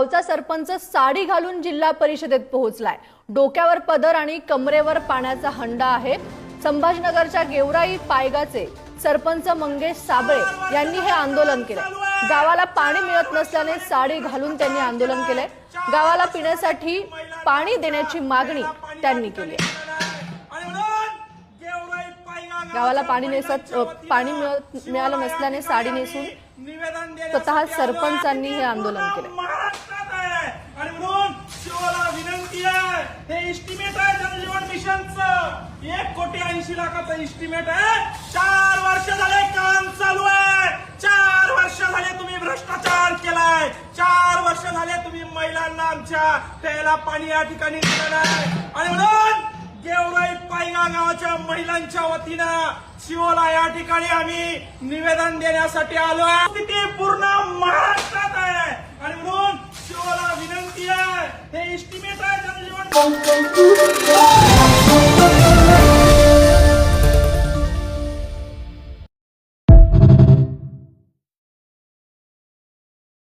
गावचा सरपंच साडी घालून जिल्हा परिषदेत पोहोचलाय. डोक्यावर पदर आणि कमरेवर पाण्याचा हंडा आहे. संभाजीनगरच्या गेवराई पायगाचे सरपंच मंगेश साबळे यांनी हे आंदोलन केलंय. गावाला पाणी मिळत नसल्याने साडी घालून त्यांनी आंदोलन केलंय. गावाला पिण्यासाठी पाणी देण्याची मागणी त्यांनी केली आहे. गावाला पाणी नेसत पाणी मिळत- मिळालं नसल्याने साडी नेसून स्वतः सरपंचांनी हे आंदोलन केलं महाराष्ट्रात आहे आणि म्हणून शिवला विनंती आहे हे इस्टिमेट आहे जलजीवन मिशनचं. एक कोटी ऐंशी लाखाचं इस्टिमेट आहे. चार वर्ष झाले काम चालू आहे. चार वर्ष झाले तुम्ही भ्रष्टाचार केलाय. चार वर्ष झाले तुम्ही महिलांना आमच्या प्यायला पाणी या ठिकाणी दिलं नाही आणि म्हणून गेवराई पायगा गावाच्या महिलांच्या वतीनं शिवला या ठिकाणी आम्ही निवेदन देण्यासाठी आलो आहे. स्थिती पूर्ण महाराष्ट्रात आहे. आणि म्हणून शिवला विनंती आहे. हे estimate I oh, oh, oh, oh.